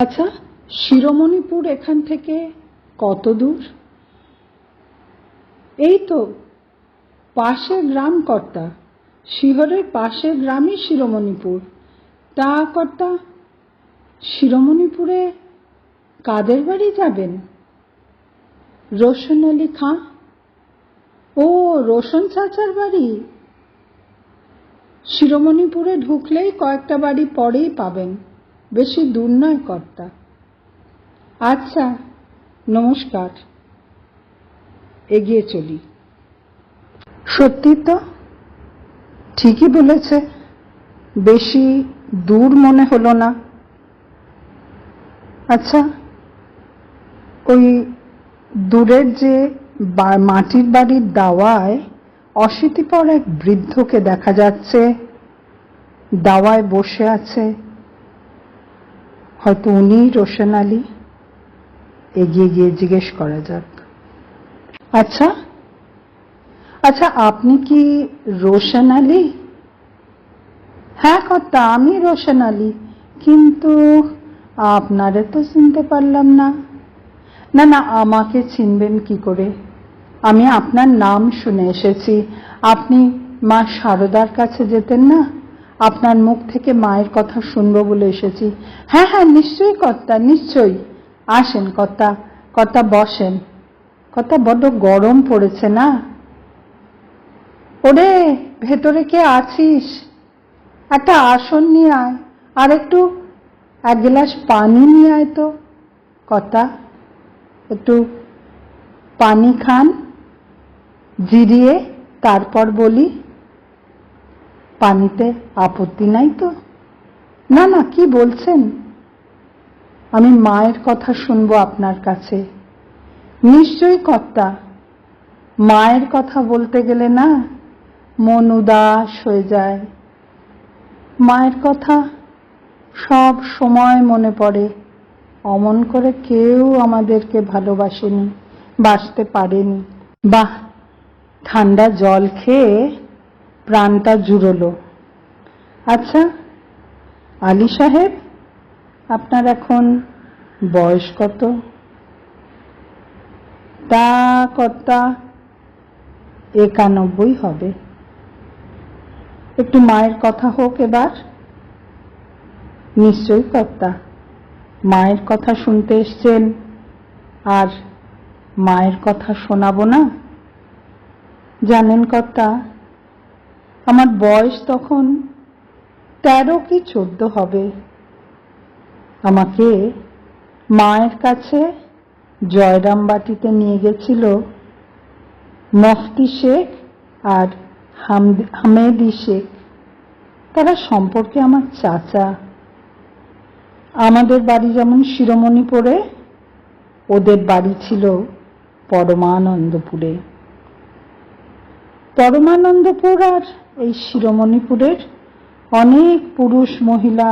আচ্ছা শিরোমণিপুর এখান থেকে কত দূর? এই তো, পাশে গ্রাম কর্তা। শিহরের পাশের গ্রামই শিরোমণিপুর। তা কর্তা, শিরোমণিপুরে কাদের বাড়ি যাবেন? রোশন আলী খাঁ? ও, রোশন চাচার বাড়ি। শিরোমণিপুরে ঢুকলেই কয়েকটা বাড়ি পরেই পাবেন। বেশি দূর নয়, কর্তা। আচ্ছা নমস্কার। এগিয়ে চলি। সত্যি তো? ঠিকই বলেছে। বেশি দূর মনে হলো না। আচ্ছা ওই দূরের যে মাটির বাড়ির দাওয়ায় অশীতিপর এক বৃদ্ধকে দেখা যাচ্ছে। দাওয়ায় বসে আছে। হয়তো উনিই রোশন আলী এগিয়ে গিয়ে জিজ্ঞেস করা যাক। আচ্ছা আচ্ছা আপনি কি রোশন আলী? হ্যাঁ কর্তা, আমি রোশন আলী, কিন্তু আপনারে তো চিনতে পারলাম না। না না, আমাকে চিনবেন কি করে? আমি আপনার নাম শুনে এসেছি। আপনি মা শারদার কাছে যেতেন না? আপনার মুখ থেকে মায়ের কথা শুনব বলে এসেছি। হ্যাঁ হ্যাঁ নিশ্চয়ই কর্তা, নিশ্চয়ই। আসেন কর্তা কর্তা বসেন। কর্তা বড্ড গরম পড়েছে না? ওরে, ভেতরে কে আছিস? একটা আসন নিয়ে আয়, আর একটু, এক গ্লাস পানি নিয়ে আয় তো। কর্তা, একটু পানি খান, জিরিয়ে তারপর বলি। পানিতে আপত্তি নাই তো? না না, কি বলছেন? আমি মায়ের কথা শুনব আপনার কাছে। নিশ্চয়ই কর্তা। মায়ের কথা বলতে গেলে না, মন উদাস হয়ে যায়। মায়ের কথা সব সময় মনে পড়ে। অমন করে কেউ আমাদেরকে ভালোবাসেনি, বাসতে পারেনি। বাহ, ঠান্ডা জল খেয়ে প্রাণটা জুড়লো। আচ্ছা আলী সাহেব, আপনার এখন বয়স কত? তা কর্তা একানব্বই হবে। একটু মায়ের কথা হোক এবার। নিশ্চয়ই কর্তা, মায়ের কথা শুনতে এসছেন, আর মায়ের কথা শোনাবো না? জানেন কর্তা আমার বয়স তখন তেরো কি চোদ্দ হবে। আমাকে মায়ের কাছে জয়রামবাটিতে নিয়ে গেছিল মফতি শেখ আর হামদ- শেখ। তারা সম্পর্কে আমার চাচা। আমাদের বাড়ি যেমন শিরোমণিপুরে, ওদের বাড়ি ছিল পরমানন্দপুরে। পরমানন্দপুর আর এই শিরোমণিপুরের অনেক পুরুষ মহিলা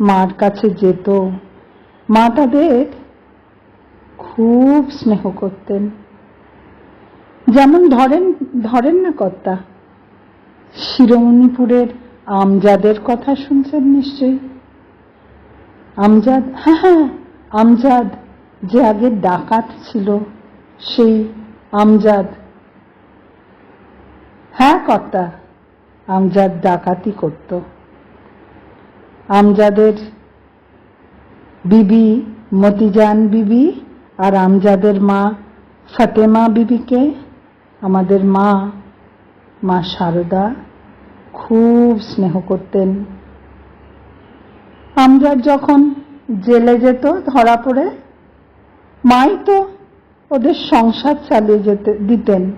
মার কাছে যেত। মা তাদের খুব স্নেহ করতেন। যেমন ধরেন ধরেন না কর্তা, শিরোমণিপুরের আমজাদের কথা শুনছেন নিশ্চয়ই? আমজাদ হ্যাঁ হ্যাঁ আমজাদ যে আগে ডাকাত ছিল, সেই আমজাদ হ্যাঁ কর্তা। আমজাদ ডাকাতি করত। আমজাদের বিবি মতিজান বিবি আর আমজাদের মা ফাতেমা বিবিকে আমাদের মা মা শারদা খুব স্নেহ করতেন। আমজাদ যখন জেলে যেত, ধরা পড়ে, মাই তো ওদের সংসার চালিয়ে যেতে, দিতেন।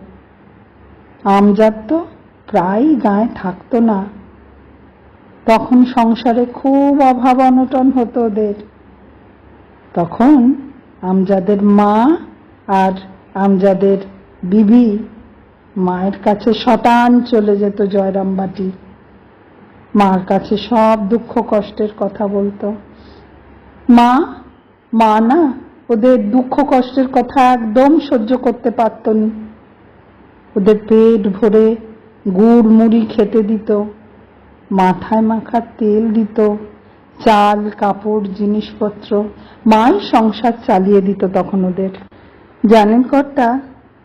আমজাদ তো প্রায়ই গায়ে থাকতো না। তখন সংসারে খুব অভাব অনটন হতো ওদের। তখন আমজাদের মা আর আমজাদের বিবি মায়ের কাছে শতান চলে যেত জয়রামবাটি। মার কাছে সব দুঃখ কষ্টের কথা বলতো। মা মা না, ওদের দুঃখ কষ্টের কথা একদম সহ্য করতে পারত না। ওদের পেট ভরে গুড় মুড়ি খেতে দিত, মাথায় মাখার তেল দিত, চাল, কাপড়, জিনিসপত্র, মাই সংসার চালিয়ে দিত তখন ওদের। জানেন কর্তা,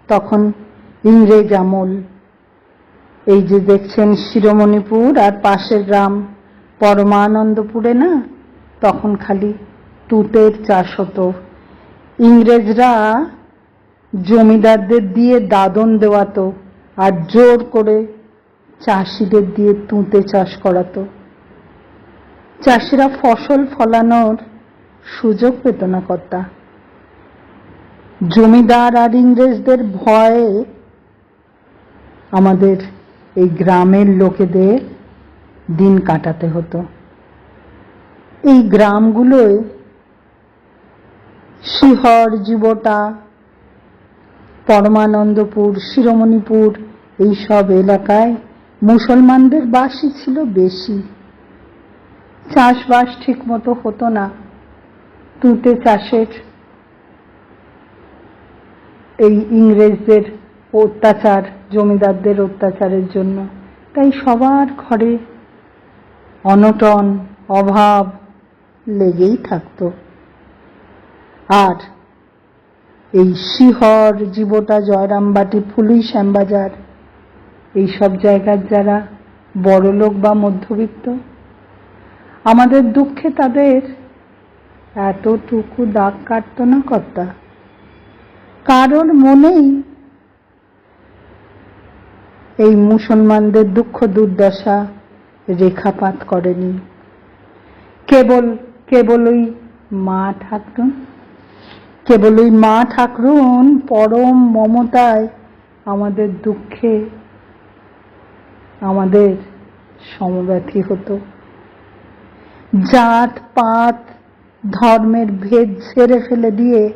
তখন ইংরেজ আমল। এই যে দেখছেন শিরোমণিপুর আর পাশের গ্রাম, পরমানন্দপুরে না, তখন খালি তুতের চাষ হতো। ইংরেজরা জমিদারদের দিয়ে দাদন দেওয়াতো আর জোর করে চাষিদের দিয়ে তুঁতে চাষ করাতো। চাষিরা ফসল ফলানোর সুযোগ পেত না কর্তা। জমিদার আর ইংরেজদের ভয়ে আমাদের এই গ্রামের লোকেদের দিন কাটাতে হতো। এই গ্রামগুলোয় শিহর, জীবটা পরমানন্দপুর, শিরোমণিপুর, এইসব এলাকায় মুসলমানদের বাসই ছিল বেশি। চাষবাস ঠিক মতো হতো না। তুঁতে চাষের এই ইংরেজদের অত্যাচার, জমিদারদের অত্যাচারের জন্য। তাই সবার ঘরে অনটন, অভাব লেগেই থাকতো। আর এই শিহর জীবটা জয়রামবাটি, ফুলুই শ্যামবাজার, এই সব জায়গার যারা বড়লোক বা মধ্যবিত্ত, আমাদের দুঃখে তাদের এতটুকু দাগ কাটত না কর্তা। কারোর মনেই এই মুসলমানদের দুঃখ দুর্দশা রেখাপাত করেনি। কেবল, কেবলই মা ঠাকুরন কেবল ওই মা ঠাকুরন পরম মমতায় আমাদের দুঃখে আমাদের সমব্যথী হতো। জাত, পাত, ধর্মের ভেদ ছেড়ে ফেলে দিয়ে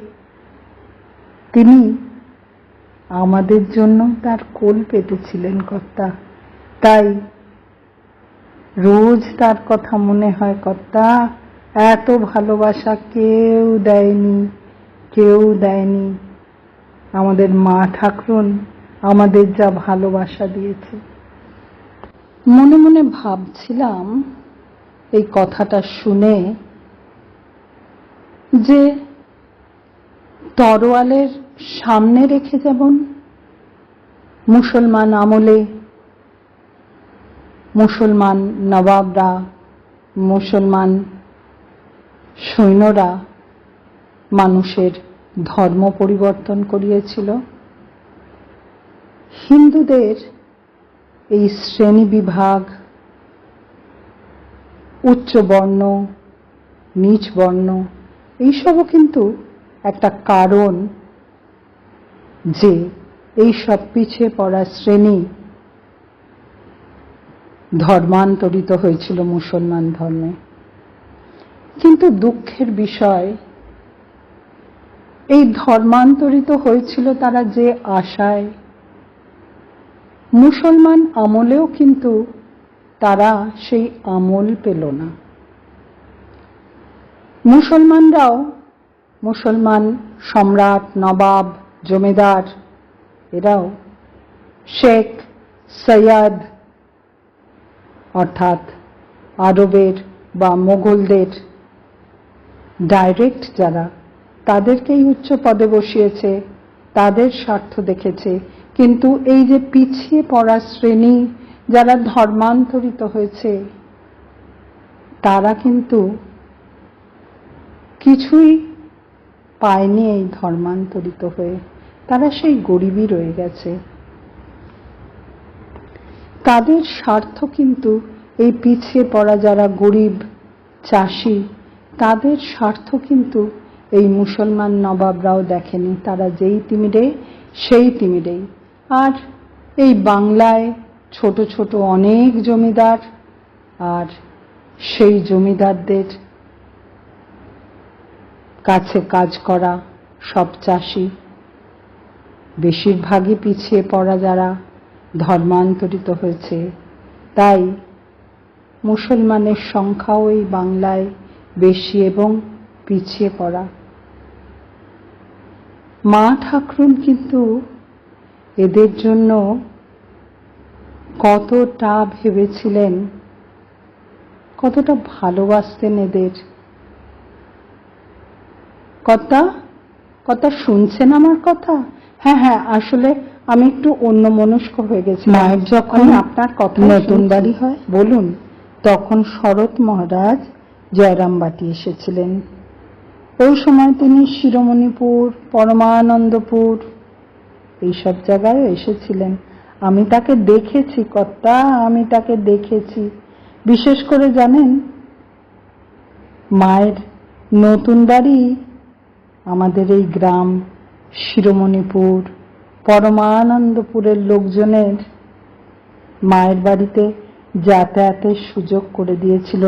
তিনি আমাদের জন্য তার কোল পেতেছিলেন কর্তা। তাই রোজ তার কথা মনে হয়, কর্তা, এত ভালোবাসা কেউ দেয়নি। কেউ দেয়নি। আমাদের মা ঠাকুরন আমাদের যা ভালোবাসা দিয়েছে। মনে মনে ভাবছিলাম এই কথাটা শুনে যে তরোয়ালের সামনে রেখে যেমন মুসলমান আমলে। মুসলমান নবাবরা, মুসলমান সৈন্যরা মানুষের ধর্ম পরিবর্তন করিয়েছিল। হিন্দুদের এই শ্রেণি বিভাগ, উচ্চ বর্ণ, নিচ বর্ণ, এইসবও কিন্তু একটা কারণ যে এই সব পিছিয়ে পড়া শ্রেণি ধর্মান্তরিত হয়েছিল মুসলমান ধর্মে। কিন্তু দুঃখের বিষয় এই ধর্মান্তরিত হয়েছিল তারা যে আশায়। মুসলমান আমলেও কিন্তু তারা সেই আমল পেল না। মুসলমানরাও মুসলমান সম্রাট, নবাব, জমিদার, এরাও শেখ, সৈয়দ, অর্থাৎ আরবের বা মোগলদের ডাইরেক্ট যারা তাদেরকেই উচ্চ পদে বসিয়েছে, তাদের স্বার্থ দেখেছে। কিন্তু এই যে পিছিয়ে পড়া শ্রেণি যারা ধর্মান্তরিত হয়েছে, তারা কিন্তু কিছুই পায়নি এই ধর্মান্তরিত হয়ে। তারা সেই গরিবই রয়ে গেছে। তাদের স্বার্থ কিন্তু এই পিছিয়ে পড়া যারা গরিব, চাষি, তাদের স্বার্থ কিন্তু এই মুসলমান নবাবরাও দেখেনি, তারা যেই তিমিরে, সেই তিমিরেই। আর এই বাংলায় ছোট ছোট অনেক জমিদার, আর সেই জমিদারদের কাছে কাজ করা সব চাষি। বেশিরভাগই পিছিয়ে পড়া যারা ধর্মান্তরিত হয়েছে। তাই মুসলমানের সংখ্যাও এই বাংলায় বেশি এবং পিছিয়ে পড়া। মা ঠাকরুন কিন্তু এদের জন্য কতটা ভেবেছিলেন কতটা ভালোবাসতেন এদের। কথা কথা শুনছেন আমার কথা? হ্যাঁ হ্যাঁ আসলে আমি একটু অন্য মনস্ক হয়ে গেছি। মায়ের যখন আপনার কথা নতুন বাড়ি হয় বলুন তখন শরৎ মহারাজ জয়রামবাটি এসেছিলেন। ওই সময় তিনি শিরোমণিপুর, পরমানন্দপুর, এইসব জায়গায় এসেছিলেন। আমি তাকে দেখেছি, কর্তা, আমি তাকে দেখেছি। বিশেষ করে জানেন, মায়ের নতুন বাড়ি আমাদের এই গ্রাম, শিরোমণিপুর, পরমানন্দপুরের লোকজনের মায়ের বাড়িতে যাতায়াতের সুযোগ করে দিয়েছিল।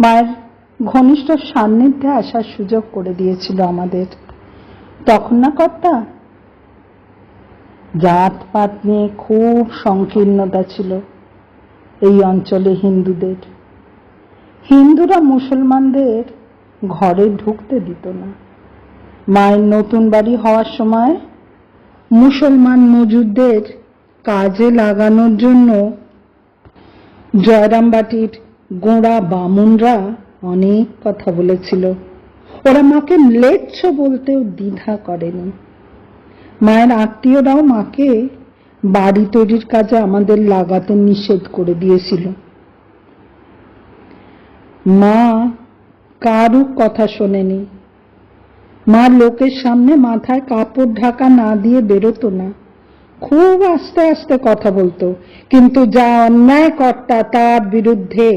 মায়ের ঘনিষ্ঠ সান্নিধ্যে আসার সুযোগ করে দিয়েছিল আমাদের। তখন না কর্তা? জাত পাত নিয়ে খুব সংকীর্ণতা ছিল এই অঞ্চলে হিন্দুদের। হিন্দুরা মুসলমানদের ঘরে ঢুকতে দিত না। মায়ের নতুন বাড়ি হওয়ার সময় মুসলমান মজুরদের কাজে লাগানোর জন্য জয়রামবাটির গোঁড়া বামুনরা অনেক কথা বলেছিল। ওরা মাকে ম্লেচ্ছ বলতেও দ্বিধা করেনি। মায়ের আত্মীয়রাও মাকে বাড়ি তৈরির কাজে আমাদের লাগাতে নিষেধ করে দিয়েছিল। মা কারু কথা শোনেনি। মা লোকের সামনে মাথায় কাপড় ঢাকা না দিয়ে বেরোতো না। খুব আস্তে আস্তে কথা বলতো, কিন্তু যা অন্যায় কর্তা তার বিরুদ্ধে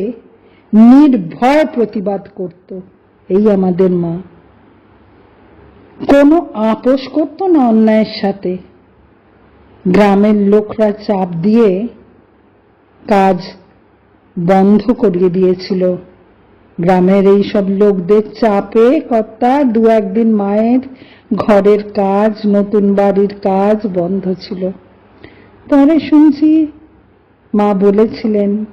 নির্ভয় প্রতিবাদ করত। এই আমাদের মা। কোনো আপোষ করতো না অন্যায়ের সাথে। গ্রামের লোকরা চাপ দিয়ে কাজ বন্ধ করিয়ে দিয়েছিল। গ্রামের এই সব লোকদের চাপে কর্তা দু একদিন মায়ের ঘরের কাজ, নতুন বাড়ির কাজ বন্ধ ছিল। পরে শুনছি মা বলেছিলেন,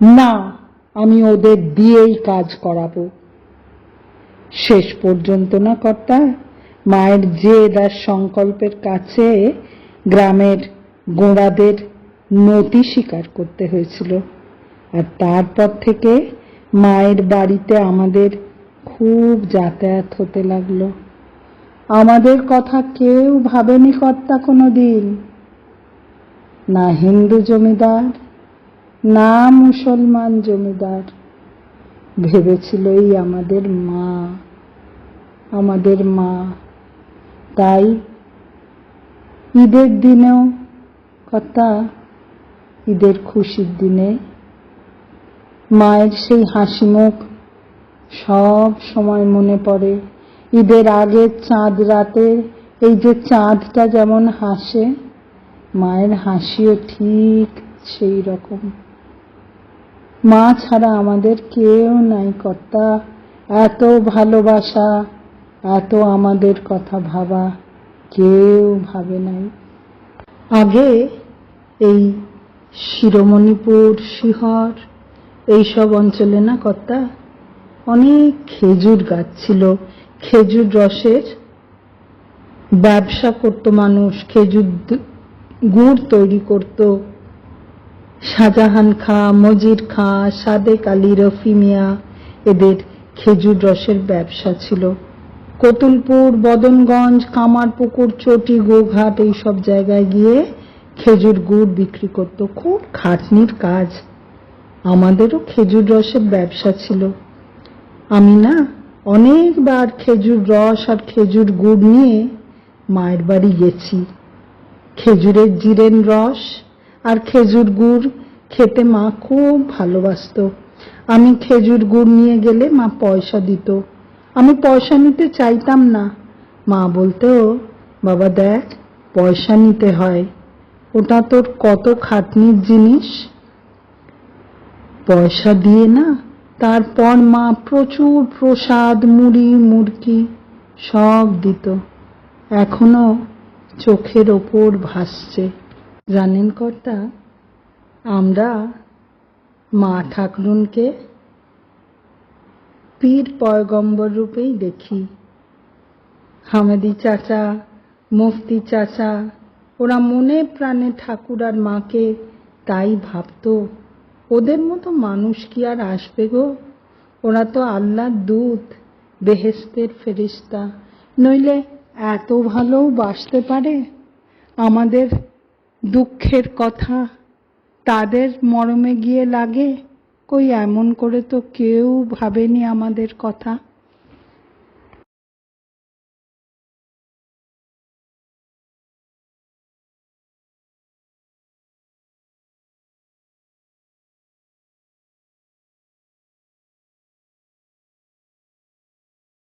না আমি ওদের দিয়েই কাজ করাবো। শেষ পর্যন্ত না কর্তা, মায়ের জেদ আর সংকল্পের কাছে গ্রামের গোঁড়াদের নতি স্বীকার করতে হয়েছিল। আর তারপর থেকে মায়ের বাড়িতে আমাদের খুব যাতায়াত হতে লাগল। আমাদের কথা কেউ ভাবেনি কর্তা কোনো দিন না হিন্দু জমিদার না মুসলমান জমিদার, ভেবেছিল এই আমাদের মা আমাদের মা। তাই ঈদের দিনেও কথা, ঈদের খুশির দিনে মায়ের সেই হাসি মুখ সব সময় মনে পড়ে। ঈদের আগের চাঁদ রাতে এই যে চাঁদটা যেমন হাসে, মায়ের হাসিও ঠিক সেই রকম। মা ছাড়া আমাদের কেউ নাই কর্তা। এত ভালোবাসা, এত আমাদের কথা ভাবা কেউ ভাবে নাই। আগে এই শিরোমণিপুর শিহর, এইসব অঞ্চলে না কর্তা, অনেক খেজুর গাছ ছিল। খেজুর রসের ব্যবসা করত মানুষ, খেজুর গুড় তৈরি করত। শাহজাহান খা মজির খা, সাদেক আলী রফি মিয়া এদের খেজুর রসের ব্যবসা ছিল। কতুলপুর, বদনগঞ্জ, কামারপুকুর, চটি, গোঘাট এই সব জায়গায় গিয়ে খেজুর গুড় বিক্রি করত। খুব খাটনির কাজ। আমাদেরও খেজুর রসের ব্যবসা ছিল। আমি না অনেকবার খেজুর রস আর খেজুর গুড় নিয়ে মায়ের বাড়ি গেছি। খেজুরের জিরেন রস আর খেজুর গুড় খেতে মা খুব ভালোবাসতো। আমি খেজুর গুড় নিয়ে গেলে মা পয়সা দিত। আমি পয়সা নিতে চাইতাম না। মা বলতো, বাবা দেখ, পয়সা নিতে হয়। ওটা তোর কত খাটনির জিনিস? পয়সা দিয়ে না, তারপর মা প্রচুর প্রসাদ, মুড়ি মুড়কি সব দিত। এখনও চোখের ওপর ভাসছে। জানেন কর্তা আমরা মা ঠাকুরুনকে পীর পয়গম্বর রূপেই দেখি। হামেদি চাচা, মুফতি চাচা, ওরা মনে প্রাণে ঠাকুর আর মাকে তাই ভাবতো। ওদের মতো মানুষ কি আর আসবে গো? ওরা তো আল্লাহর দূত বেহেস্তের ফেরিস্তা নইলে এত ভালো বাসতে পারে? আমাদের দুঃখের কথা। তাদের মরমে গিয়ে লাগে কই এমন করে তো কেউ ভাবেনি আমাদের কথা?